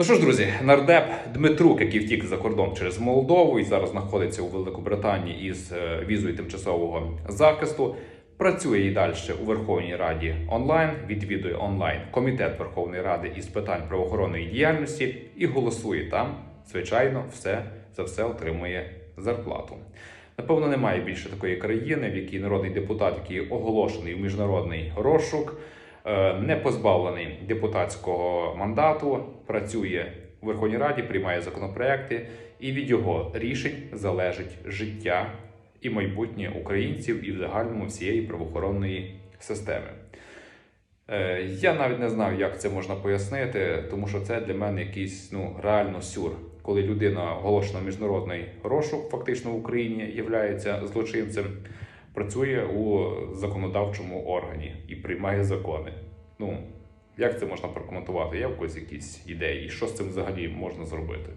Ну що ж, друзі, нардеп Дмитрук, який втік за кордон через Молдову і зараз знаходиться у Великобританії із е, візою тимчасового захисту, працює і далі у Верховній Раді онлайн, відвідує онлайн комітет Верховної Ради із питань правоохоронної діяльності і голосує там. Звичайно, все за все отримує зарплату. Напевно, немає більше такої країни, в якій народний депутат, який оголошений в міжнародний розшук, не позбавлений депутатського мандату, працює у Верховній Раді, приймає законопроекти, і від його рішень залежить життя і майбутнє українців і в загальному всієї правоохоронної системи. Е, Я навіть не знаю, як це можна пояснити, тому що це для мене якийсь ну реально сюр, коли людина оголошена міжнародний розшук, фактично в Україні являється злочинцем, працює у законодавчому органі і приймає закони. Ну як це можна прокоментувати? Є в когось якісь ідеї, що з цим взагалі можна зробити?